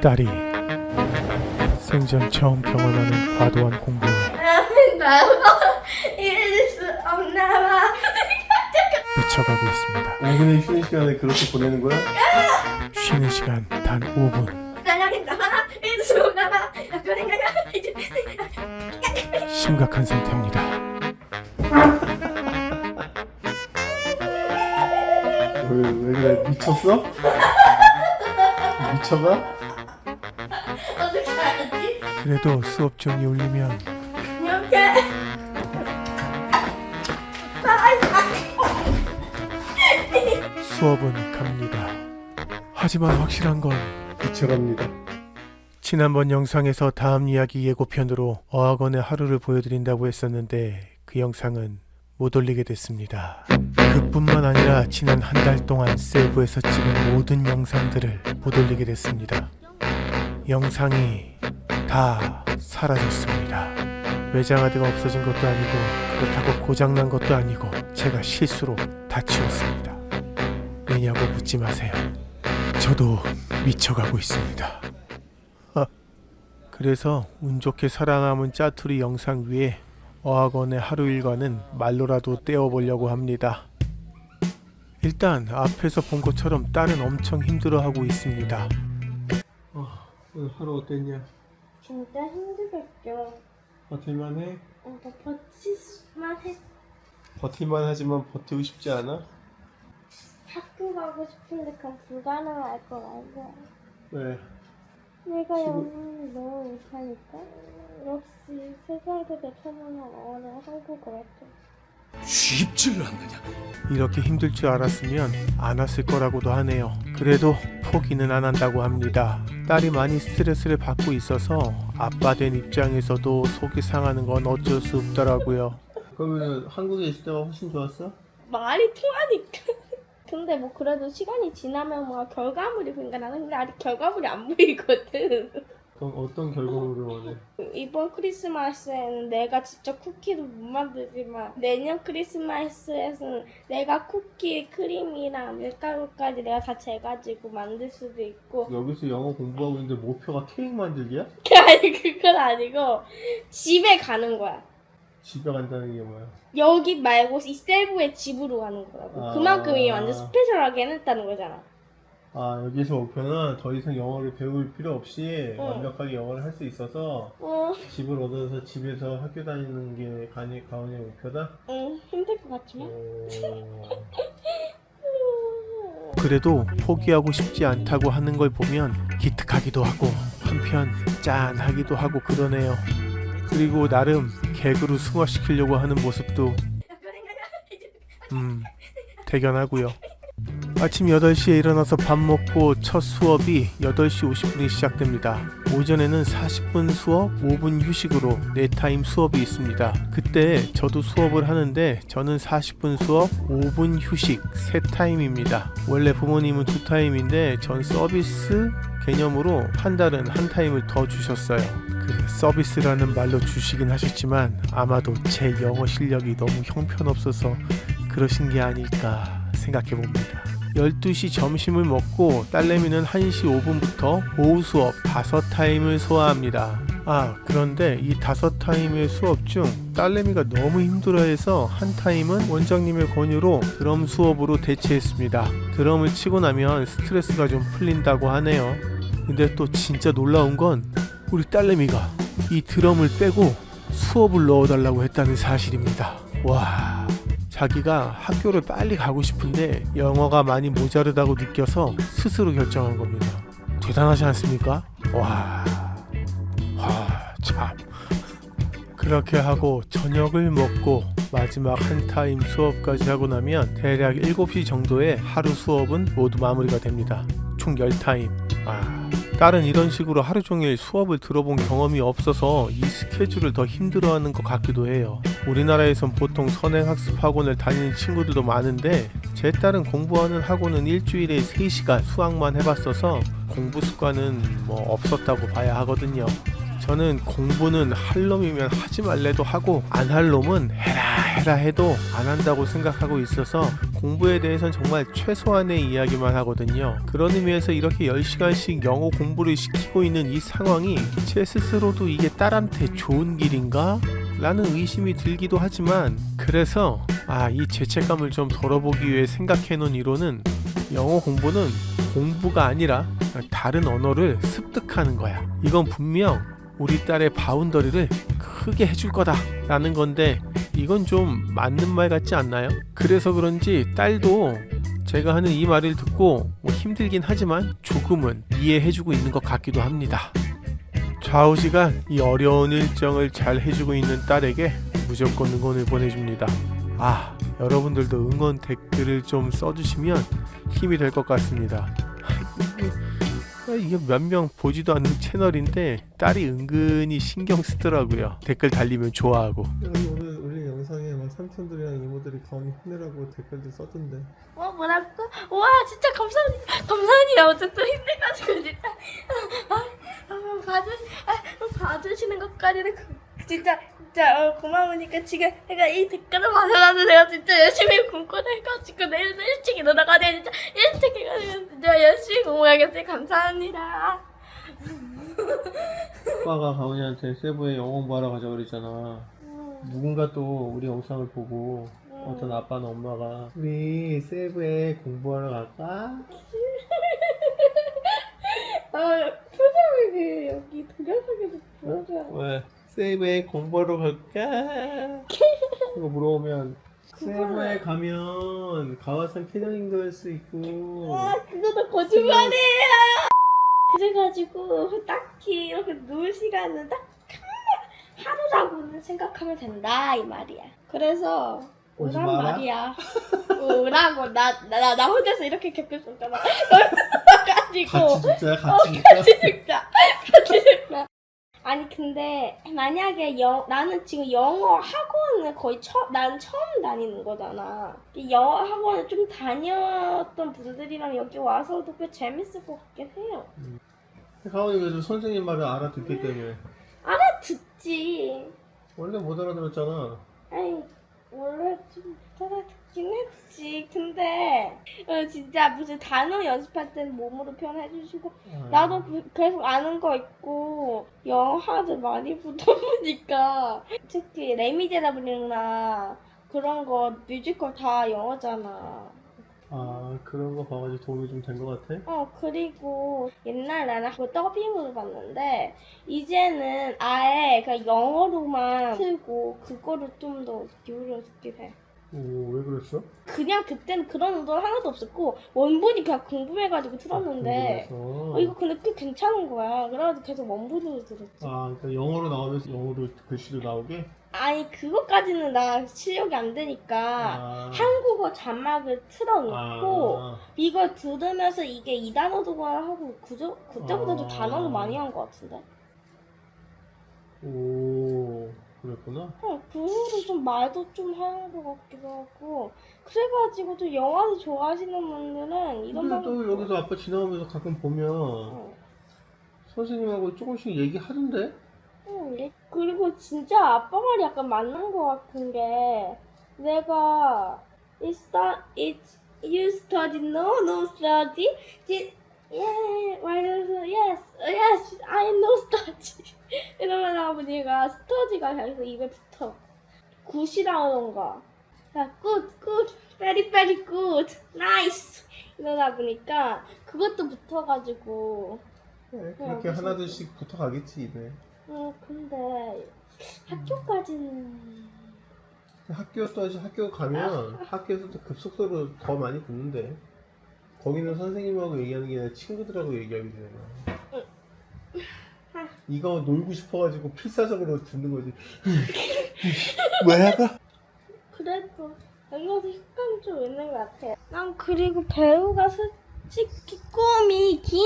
딸이 생전 처음 경험하는 과도한 공부에 나도 잊을 수 없나 봐. 미쳐가고 있습니다. 5분의 쉬는 시간에 그렇게 보내는 거야? 쉬는 시간 단 5분. 나가긴 나가나 잊을 수 없나 봐. 그 생각이 이제 심각한 상태입니다. 왜, 왜 그래? 미쳤어? 미쳐가? 그래도 수업 중이 울리면 이렇게. 수업은 갑니다. 하지만 확실한 건 미쳐갑니다. 지난번 영상에서 다음 이야기 예고편으로 어학원의 하루를 보여드린다고 했었는데 그 영상은 못 올리게 됐습니다. 그뿐만 아니라 지난 한 달 동안 세부에서 찍은 모든 영상들을 못 올리게 됐습니다. 영상이 다 사라졌습니다. 외장하드가 없어진 것도 아니고 그렇다고 고장난 것도 아니고 제가 실수로 다 치웠습니다. 왜냐고 묻지 마세요. 저도 미쳐가고 있습니다. 그래서 운 좋게 살아남은 짜투리 영상 위에 어학원의 하루 일과는 말로라도 떼어보려고 합니다. 일단 앞에서 본 것처럼 딸은 엄청 힘들어하고 있습니다. 오늘 하루 어땠냐? 진짜 힘들었죠. 버틸만 해? 어, 나 버티만 해. 버틸만 하지만 버티고 싶지 않아? 학교 가고 싶은데 그건 불가능할 것 같아. 왜? 내가 지금- 영어를 너무 못하니까. 역시 세상에서 천만한 어는 한국어 같아. 쉽지를 않느냐 이렇게 힘들 줄 알았으면 안 왔을 거라고도 하네요. 그래도 포기는 안 한다고 합니다. 딸이 많이 스트레스를 받고 있어서 아빠 된 입장에서도 속이 상하는 건 어쩔 수 없더라고요. 그러면 한국에 있을 때가 훨씬 좋았어? 말이 통하니까. 근데 뭐 그래도 시간이 지나면 뭐 결과물이 보니까 나는 근데 아직 결과물이 안 보이거든. 그럼 어떤 결과물을 원해? 이번 크리스마스에는 내가 직접 쿠키도 못 만들지만 내년 크리스마스에서는 내가 쿠키 크림이랑 밀가루까지 내가 다 재가지고 만들 수도 있고 여기서 영어 공부하고 있는데 목표가 케이크 만들기야? 아니 그건 아니고 집에 가는 거야. 집에 간다는 게 뭐야? 여기 말고 이 셀브의 집으로 가는 거라고. 아. 그만큼 이 완전 스페셜하게 해냈다는 거잖아. 아 여기서 목표는 더 이상 영어를 배울 필요 없이 응. 완벽하게 영어를 할 수 있어서 어, 집을 얻어서 집에서 학교 다니는 게 가니 가온의 목표다? 응 힘들 것 같지만. 오... 그래도 포기하고 싶지 않다고 하는 걸 보면 기특하기도 하고 한편 짠하기도 하고 그러네요. 그리고 나름 개그로 승화시키려고 하는 모습도 음 대견하고요. 아침 8시에 일어나서 밥 먹고 첫 수업이 8시 50분에 시작됩니다. 오전에는 40분 수업, 5분 휴식으로 4타임 수업이 있습니다. 그때 저도 수업을 하는데 저는 40분 수업, 5분 휴식 3타임입니다. 원래 부모님은 2타임인데 전 서비스 개념으로 한 달은 한 타임을 더 주셨어요. 그 서비스라는 말로 주시긴 하셨지만 아마도 제 영어 실력이 너무 형편없어서 그러신 게 아닐까 생각해 봅니다. 12시 점심을 먹고 딸내미는 1시 5분부터 오후 수업 5타임을 소화합니다. 아, 그런데 이 5타임의 수업 중 딸내미가 너무 힘들어해서 한 타임은 원장님의 권유로 드럼 수업으로 대체했습니다. 드럼을 치고 나면 스트레스가 좀 풀린다고 하네요. 근데 또 진짜 놀라운 건 우리 딸내미가 이 드럼을 빼고 수업을 넣어달라고 했다는 사실입니다. 와. 자기가 학교를 빨리 가고 싶은데 영어가 많이 모자르다고 느껴서 스스로 결정한 겁니다. 대단하지 않습니까? 와. 와, 참. 그렇게 하고 저녁을 먹고 마지막 한 타임 수업까지 하고 나면 대략 7시 정도에 하루 수업은 모두 마무리가 됩니다. 총 10타임. 아. 딸은 이런 식으로 하루 종일 수업을 들어본 경험이 없어서 이 스케줄을 더 힘들어하는 것 같기도 해요. 우리나라에선 보통 선행학습 학원을 다니는 친구들도 많은데 제 딸은 공부하는 학원은 일주일에 3시간 수학만 해봤어서 공부 습관은 뭐 없었다고 봐야 하거든요. 저는 공부는 할 놈이면 하지 말래도 하고 안 할 놈은 해라 해라 해도 안 한다고 생각하고 있어서 공부에 대해선 정말 최소한의 이야기만 하거든요. 그런 의미에서 이렇게 10시간씩 영어 공부를 시키고 있는 이 상황이 제 스스로도 이게 딸한테 좋은 길인가? 라는 의심이 들기도 하지만 그래서 아 이 죄책감을 좀 덜어보기 위해 생각해 놓은 이론은 영어 공부는 공부가 아니라 다른 언어를 습득하는 거야. 이건 분명 우리 딸의 바운더리를 크게 해줄 거다 라는 건데 이건 좀 맞는 말 같지 않나요? 그래서 그런지 딸도 제가 하는 이 말을 듣고 뭐 힘들긴 하지만 조금은 이해해주고 있는 것 같기도 합니다. 좌우지간 이 어려운 일정을 잘 해주고 있는 딸에게 무조건 응원을 보내줍니다. 아, 여러분들도 응원 댓글을 좀 써주시면 힘이 될 것 같습니다. 아, 이게 몇 명 보지도 않는 채널인데 딸이 은근히 신경 쓰더라고요. 댓글 달리면 좋아하고. 여기 오늘 올린 영상에 막 삼촌들이랑 이모들이 가온이 힘내라고 댓글도 썼던데 어 뭐라고? 와 진짜 감사합니다. 감사합니다. 어쨌든 힘내가지고 진짜 아, 아, 봐주 아, 봐주시는 것까지는 그- 진짜 진짜 어, 고마우니까 지금 내가 이 댓글을 받아가지고 내가 진짜 열심히 공부를 해가지고 내일도 일찍 일어나가지고 진짜 일찍 해가지고 진짜 열심히 공부하겠지 감사합니다. 오빠가 가온이한테 세부에 영어 공부하러 가자 그랬잖아. 누군가 또 우리 영상을 보고 어떤 아빠나 엄마가 우리 세부에 공부하러 갈까? 아 표정이 그 여기 동영상에서 보여줘야 왜? 세부에 공부하러 갈까? 이거 물어보면 세부에 가면 가와산 캐녀닝도 할 수 있고 아, 그거도 거짓말이에요. 그래가지고 딱히 이렇게 놀 시간은 딱 하루라고는 생각하면 된다 이 말이야. 그래서 오지 오란 마라? 말이야. 오라고 나나 나 혼자서 이렇게 겪었었잖아. 가지고 같이 죽자 어, 같이 죽자 같이 죽자. 같이 죽자. 아니 근데 만약에 영 나는 지금 영어 학원을 거의 처 나는 처음 다니는 거잖아. 이 영어 학원을 좀 다녔던 분들이랑 여기 와서도 꽤 재밌을 것 같긴 해요. 가온이 그래도 선생님 말을 알아듣기 때문에 듣지. 원래 못 알아들었잖아 아니 원래 좀 따라 듣긴 했지. 근데 어, 진짜 무슨 단어 연습할 때는 몸으로 표현해 주시고 나도 그- 계속 아는 거 있고 영화들 많이 보다 보니까 특히 레미제라블이나 그런 거 뮤지컬 다 영어잖아. 아 그런 거 봐가지고 도움이 좀 된 것 같아? 어 그리고 옛날 나는 그거 더빙으로 봤는데 이제는 아예 그냥 영어로만 틀고 그거를 좀 더 기울여 듣게 돼. 오왜 그랬어? 그냥 그때는 그런 의도는 하나도 없었고 원본이 그냥 궁금해가지고 틀었는데 궁금해서. 어, 이거 근데 꽤 괜찮은 거야. 그래가지고 계속 원본으로 들었지. 아 그러니까 영어로 나오면서 영어로 글씨도 나오게? 아니 그것까지는 나 실력이 안 되니까 아. 한국어 자막을 틀어놓고 아, 이걸 들으면서 이게 이 단어도가 하고 그저 그때보다도 아. 단어를 많이 한 것 같은데. 오 그랬구나 어, 그 후로 좀 말도 좀 하는 것 같기도 하고 그래가지고 또 영화를 좋아하시는 분들은 이런 근데 또 방법 여기서 아빠 지나오면서 가끔 보면 어. 선생님하고 조금씩 얘기하던데? 응, 얘- 그리고 진짜 아빠 말이 약간 맞는 것 같은 게 내가 it start it you study no no study did yeah 말해서 yes yes I know 이러면 아버지가 스터디가 계속 입에 붙어. 굿이라던가. 야 good good very very good nice. 이러다 보니까 그것도 붙어가지고. 네, 그렇게 어, 하나둘씩 붙어가겠지 입에. 어 근데 학교까지는 학교 또 학교 가면 학교에서도 급속도로 더 많이 붙는데 거기는 선생님하고 얘기하는 게 아니라 친구들하고 얘기하게 되잖아 이거 놀고 싶어가지고 필사적으로 듣는 거지 뭐야? 그래도 여기서 습관이 좀 있는 것 같아. 난 그리고 배우가 솔직히 꿈이 긴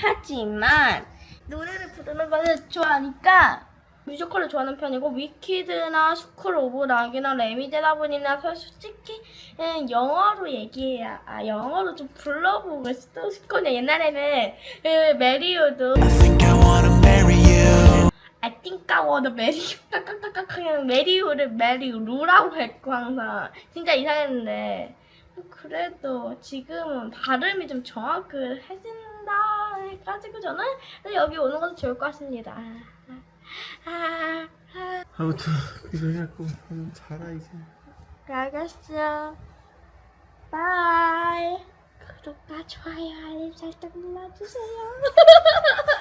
하지만 노래를 부르는 것을 좋아하니까 뮤지컬을 좋아하는 편이고 위키드나 스쿨 오브 락이나 레미제라블이나 솔직히 음, 영어로 얘기해야 아 영어로 좀 불러보고 싶- 싶거든요. 옛날에는 그 메리우도 I think I wanna marry you. I think I wanna marry you. 깍깍깍깍 그냥 메리우를 메리우루라고 했고 항상 진짜 이상했는데 그래도 지금은 발음이 좀 정확해진다 해가지고 저는 여기 오는 것도 좋을 것 같습니다. 아, 아, 아무튼 그래갖고 자라 이제. 알겠어. 바이. 구독과 좋아요, 알림 설정 눌러주세요.